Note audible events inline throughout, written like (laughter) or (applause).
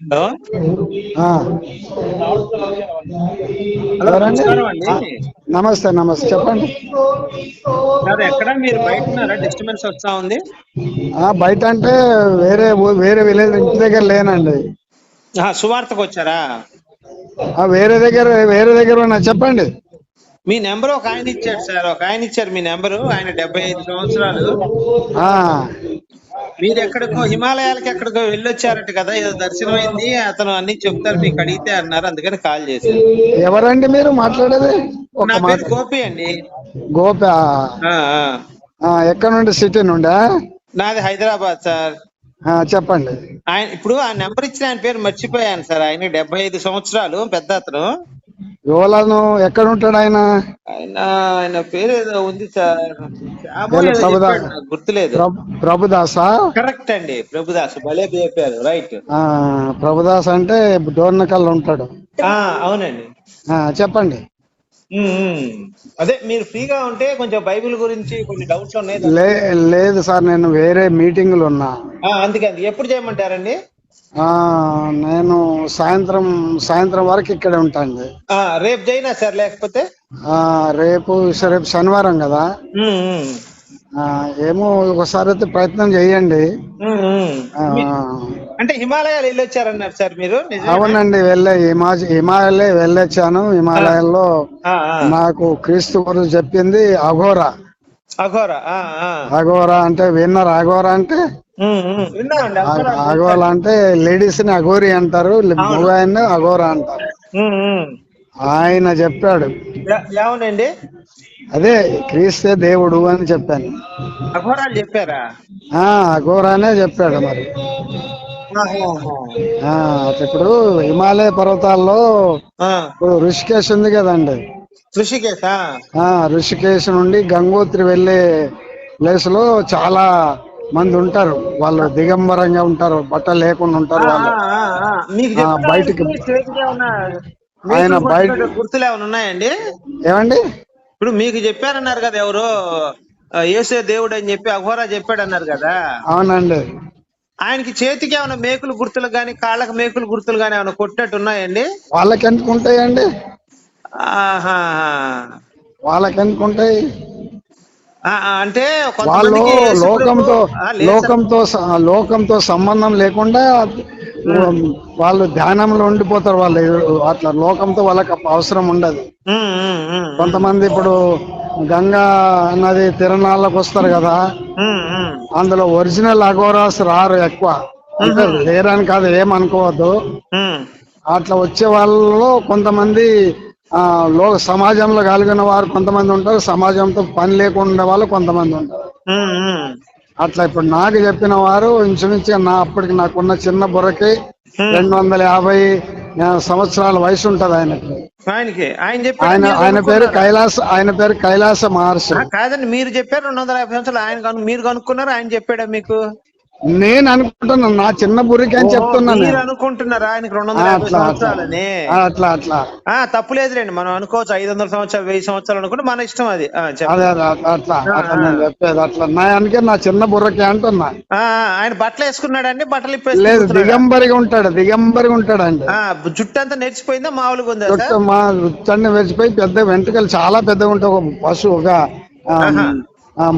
Hello? నమస్తే నమస్తే. చెప్పండి. సార్ ఎక్కడ మీరు బయట డిస్టర్బెన్స్ వస్తా ఉంది. ఆ, బయట అంటే వేరే వేరే విలేజ్ ఇంటి దగ్గర లేనండి. సువార్తకు వచ్చారా? ఆ, వేరే దగ్గర వేరే దగ్గర ఉన్నా. చెప్పండి. మీ నెంబర్ ఒక ఆయన ఇచ్చాడు సార్. ఒక ఆయన ఇచ్చారు మీ నెంబరు. ఆయన డెబ్బై ఐదు సంవత్సరాలు. ఆ, మీరు ఎక్కడికో హిమాలయాలకు ఎక్కడికో వెళ్ళొచ్చారట కదా ఏదో దర్శనం అయింది అతను అన్ని చెప్తారు మీకు అడిగితే అన్నారు అందుకని కాల్ చేశాను. ఎవరండి మీరు మాట్లాడేది? నా పేరు గోపి అండి. గోప ఎక్కడ నుండి? సిటీ నుండా? నాది హైదరాబాద్ సార్. ఆ, చెప్పండి. ఆయన ఇప్పుడు ఆ నెంబర్ ఇచ్చిన ఆయన పేరు మర్చిపోయాను సార్. ఆయన డెబ్బై ఐదు సంవత్సరాలు పెద్ద అతను. యువలను ఎక్కడ ఉంటాడు ఆయన ఆయన ఆయన పేరు ఏదో ఉంది సార్ గుర్తులేదు. ప్రభు- ప్రభుదాసా? కరెక్ట్ అండి ప్రభుదాస్. భలే చెప్పారు రైట్ ఆ, ప్రభుదాస్ అంటే డోర్నకల్ ఉంటాడు. ఆ అవునండి. ఆ, చెప్పండి. అదే మీరు ఫ్రీగా ఉంటే కొంచెం బైబిల్ గురించి కొన్ని డౌట్స్ ఉన్నాయి. లేదు సార్ నేను వేరే మీటింగ్లు ఉన్నా. ఆ, అందుకని ఎప్పుడు చేయమంటారండి? నేను సాయంత్రం సాయంత్రం వరకు ఇక్కడే ఉంటాండి. ఆ రేపు చేయనా సార్ లేకపోతే? రేపు రేపు శనివారం కదా. ఏమో ఒకసారి అయితే ప్రయత్నం చేయండి. అంటే హిమాలయాలు వెళ్ళొచ్చారన్నారు సార్ మీరు? అవునండి వెళ్ళే హిమా హిమాలయ వెళ్ళొచ్చాను. హిమాలయాల్లో. నాకు క్రీస్తు గురించి చెప్పింది అఘోరా. అఘోర. అఘోరా అంటే విన్నర్ అఘోరా అంటే అఘోరా అంటే లేడీస్ని అఘోరి అంటారు మగవాయిని అఘోరా అంటారు. ఆయన చెప్పాడు. ఏమనండి? అదే క్రీస్తే దేవుడు అని చెప్పాను. అఘోరాలు చెప్పారా? ఆ అఘోరానే చెప్పాడు మరి. ఇప్పుడు హిమాలయ పర్వతాల్లో ఋషికేశ్ ఉంది కదండి. ఋషికేశ్? ఋషికేశ్ నుండి గంగోత్రి వెళ్ళే ప్లేస్లో చాలా మంది ఉంటారు. వాళ్ళు దిగంబరంగా ఉంటారు. బట్టలు లేకుండా ఉంటారు వాళ్ళు. బయటికి- ఆయన బయట- గుర్తులు ఏమైనా ఉన్నాయండి? ఏమండి? ఇప్పుడు మీకు చెప్పారన్నారు కదా ఎవరు యేసే దేవుడు అని చెప్పి అఘోరా చెప్పాడు అన్నారు కదా. అవునండి. ఆయనకి చేతికి ఏమైనా మేకులు గుర్తులు గాని కాళ్ళకి మేకులు గుర్తులు గాని ఏమైనా కొట్టినట్టు ఉన్నాయండి? వాళ్ళకి ఎందుకు ఉంటాయండి? ఆహా వాళ్ళకి ఎందుకు ఉంటాయి? ఆ, ఆ, అంటే వాళ్ళు లోకంతో. లోకంతో లోకంతో సంబంధం లేకుండా వాళ్ళు ధ్యానంలో ఉండిపోతారు వాళ్ళు. అట్లా లోకంతో వాళ్ళకి అవసరం ఉండదు. కొంతమంది ఇప్పుడు గంగా నది తిరణాలకు వస్తారు కదా అందులో ఒరిజినల్ అఘోరాస్ రారు ఎక్కువ. లేరని కాదు ఏమనుకోవద్దు. అట్లా వచ్చే వాళ్ళలో కొంతమంది లో సమాజంలో కలిగిన వారు కొంతమంది ఉంటారు. సమాజంతో పని లేకుండా వాళ్ళు కొంతమంది ఉంటారు. అట్లా ఇప్పుడు నాకు చెప్పిన వారు ఇంచుమించు నా అప్పటికి నాకున్న చిన్న బుర్రకి రెండు వందల యాభై సంవత్సరాల వయసు ఉంటది ఆయనకి. ఆయనకి? ఆయన ఆయన పేరు? కైలాస ఆయన పేరు కైలాస మహర్షి. కాదండి మీరు చెప్పారు రెండు వందల యాభై సంవత్సరాలు. ఆయన మీరు కనుక్కున్నారు ఆయన చెప్పాడా మీకు? నేను అనుకుంటున్నాను నా చిన్న బుర్రకి అని చెప్తున్నాను మీరు. అనుకుంటున్నారా? ఆయనకి రెండు వందల యాభై అట్లా అట్లా. సంవత్సరాలని. ఆ, అట్లా అట్లా. ఆ తప్పులేదులేండి మనం అనుకోవచ్చు ఐదు వందల సంవత్సరాలు వెయ్యి సంవత్సరాలు అనుకుంటే మన ఇష్టం అది. అట్లా అట్లా నేను చెప్పేది అట్లా. నా అందుకే నా చిన్న బుర్రకి అంటున్నా. ఆయన బట్టలు వేసుకున్నాడండి బట్టలు ఇప్పేసి లేదు? దిగంబరిగా ఉంటాడు దిగంబరిగా ఉంటాడండి. ఆ, జుట్టు అంతా నెరిచిపోయిందా? మామూలుగా ఉందా చుట్టూ మా చండి వెచ్చిపోయి పెద్ద వెంట్రుకలు చాలా పెద్దగా ఉంటాయి. ఒక పశువు ఒక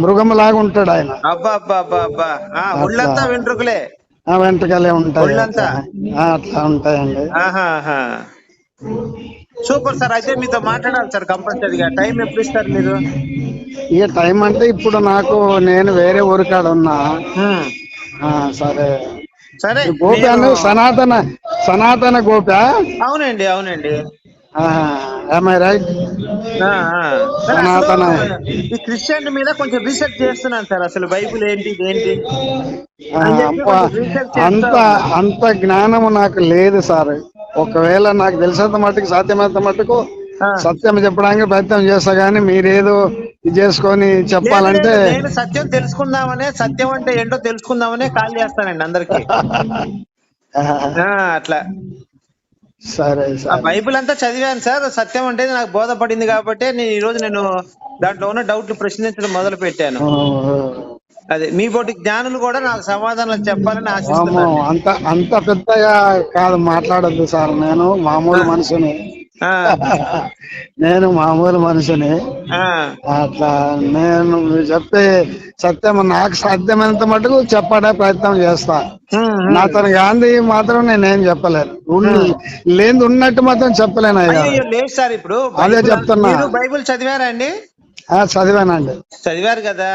మృగంలాగా ఉంటాడు ఆయన. అబ్బా అబ్బా అబ్బా అబ్బా. ఆ, ఒళ్ళంతా వెంట్రుకలే? ఆ వెంట్రుకలే ఉంటాయి అట్లా. ఉంటాయండి. సూపర్ సార్ అయితే మీతో మాట్లాడాలి సార్ కంపల్సరీగా. టైం ఎప్పుడు ఇస్తారు మీరు? ఇక టైం అంటే ఇప్పుడు నాకు నేను వేరే ఊరికాడ ఉన్నా. సరే. సరే గోపి సనాతన సనాతన గోపి అవునండి అవునండి. సనాతన. ఈ క్రిస్టియన్ మీద కొంచెం రీసెర్చ్ చేస్తున్నాను సార్ అసలు బైబిల్ ఏంటి ఏంటి అంత. అంత జ్ఞానము నాకు లేదు సార్ ఒకవేళ నాకు తెలిసినంత మట్టుకు సాధ్యమైనంత మట్టుకు ఆ. సత్యం చెప్పడానికి ప్రయత్నం చేస్తా గానీ మీరేదో ఇది చేసుకొని చెప్పాలంటే సత్యం తెలుసుకుందామనే సత్యం అంటే ఏంటో తెలుసుకుందామనే కాల్ చేస్తానండి అందరికి (laughs) అట్లా సరే బైబిల్ అంతా చదివాను సార్ సత్యం అంటే నాకు బోధపడింది కాబట్టి నేను ఈ రోజు నేను దాంట్లో ఉన్న డౌట్లు ప్రశ్నించడం మొదలు పెట్టాను అదే మీ బోటి జ్ఞానులు కూడా నాకు సమాధానాలు చెప్పాలని ఆశిస్తున్నాను అంత అంత పెద్దగా కాదు మాట్లాడద్దు సార్ నేను మామూలు మనిషిని. ఆ, నేను మామూలు మనిషిని. అట్లా నేను మీరు చెప్పే సత్యం నాకు సాధ్యమైనంత మటుకు చెప్పడే ప్రయత్నం చేస్తా. ఉమ్. నాతో గాంధీ మాత్రం నేనేం చెప్పలేను. లేనిది ఉన్నట్టు మాత్రం చెప్పలేను అయ్యా. లేదు సార్ ఇప్పుడు. అదే చెప్తున్నా. బైబిల్ చదివారా అండి? ఆ, చదివానండి. చదివారు కదా?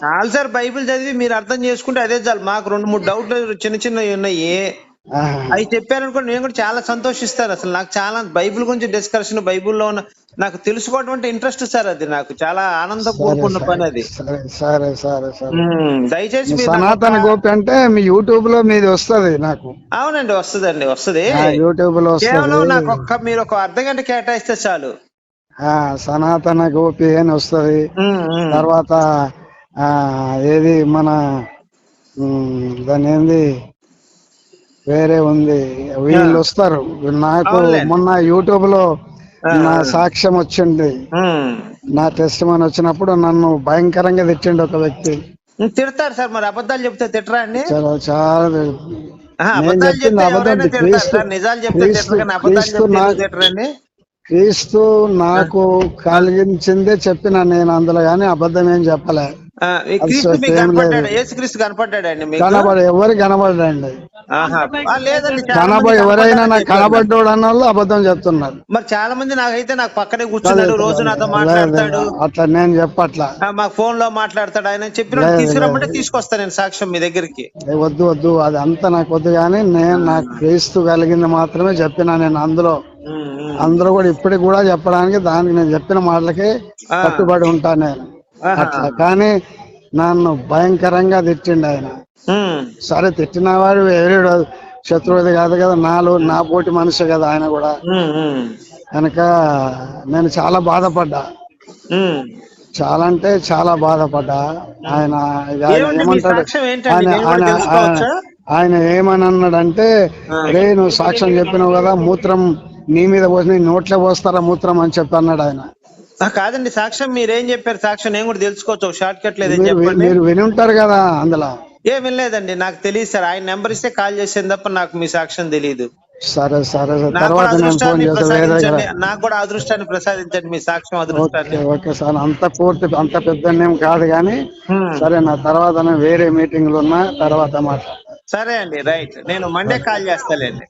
చాలు సార్ బైబిల్ చదివి మీరు అర్థం చేసుకుంటే అదే చాలు. మాకు రెండు మూడు డౌట్లు చిన్న చిన్నవి ఉన్నాయి. అవి చెప్పారనుకోండి నేను కూడా చాలా సంతోషిస్తాను. అసలు నాకు చాలా బైబిల్ గురించి డిస్కషన్ బైబిల్లో ఉన్న నాకు తెలుసుకోవడం అంటే ఇంట్రెస్ట్ సార్ అది నాకు. చాలా ఆనందం కూరుకున్న పని అది. సరే సరే సరే దయచేసి సనాతన గోపి అంటే మీ యూట్యూబ్లో మీది వస్తది నాకు. అవునండి వస్తుందండి వస్తుంది. ఆ, యూట్యూబ్లో కేవలం నాకు ఒక్క మీరు ఒక అర్ధ గంట కేటాయిస్తే చాలు. ఆ, సనాతన గోపి అని వస్తది. తర్వాత ఆ ఏది మన దాని ఏంది? వేరే ఉంది. వీళ్ళు వస్తారు. నాకు. మొన్న యూట్యూబ్లో నా సాక్ష్యం వచ్చింది. నా టెస్ట్ మన వచ్చినప్పుడు నన్ను భయంకరంగా తిట్టిండు ఒక వ్యక్తి. తిడతారు సార్ మరి. అబద్ధాలు చెప్తే తిట్టరా అండి? చాలా చాలా క్రీస్తు నాకు కలిగించిందే చెప్పిన నేను అందులో గాని అబద్ధం ఏం చెప్పలే. క్రీస్తు మీకు కనపడ్డాడు కనపడ్డాడండి మీకు కనబడి ఎవరు కనబడండి ఆహా. ఆ, లేదండి కనబడి ఎవరైనా నాకు. కనబడ్డోడు అన్న వాళ్ళు అబద్ధం చెప్తున్నారు మరి చాలా మంది నాకైతే నాకు పక్కనే కూర్చున్నాడు రోజు నాతో మాట్లాడతాడు అట్లా నేను చెప్పట్లా ఆ, మా ఫోన్లో మాట్లాడతాడు ఆయన చెప్పిన తీసుకురమ్మంటే లేదు. తీసుకొస్తా నేను సాక్ష్యం మీ దగ్గరికి వద్దు వద్దు అది అంతా నాకు వద్దు కానీ నేను నాకు క్రీస్తు కలిగింది మాత్రమే చెప్పిన నేను అందులో. అందరూ కూడా ఇప్పటికి కూడా చెప్పడానికి దానికి నేను చెప్పిన మాటలకి. కట్టుబడి ఉంటాను నేను. అట్లా. కానీ నన్ను భయంకరంగా తిట్టిండు ఆయన. సరే తిట్టిన వాడు వేరే శత్రువుది కాదు కదా నాలో నా పోటీ మనిషి కదా ఆయన కూడా. కనుక నేను చాలా బాధపడ్డా. చాలా అంటే చాలా బాధపడ్డా. ఆయన ఏమంటాడు? ఆయన ఆయన ఆయన ఏమని అన్నాడంటే. రే నువ్వు సాక్ష్యం చెప్పినావు కదా మూత్రం నీ మీద పోసి నీ నోట్లో పోస్తారా మూత్రం? అని చెప్పి అన్నాడు ఆయన. కాదండి సాక్ష్యం మీరేం చెప్పారు? సాక్ష్యం నేను కూడా తెలుసుకోవచ్చు షార్ట్ కట్ లేదని చెప్పండి. మీరు విని ఉంటారు కదా అందులో. ఏం వినలేదండి నాకు తెలియదు సార్. ఆయన నెంబర్ ఇస్తే కాల్ చేసేది తప్ప నాకు మీ సాక్ష్యం తెలియదు సరే సరే తర్వాత నాకు కూడా అదృష్టాన్ని ప్రసాదించండి మీ సాక్ష్యం అదృష్టాన్ని. Okay sir. అంత పూర్తి అంత పెద్ద నేమ్ కాదు కానీ. సరే నా తర్వాత వేరే మీటింగ్లు ఉన్నా తర్వాత మాట్లాడతా. సరే అండి రైట్. నేను మండే కాల్ చేస్తాలేండి.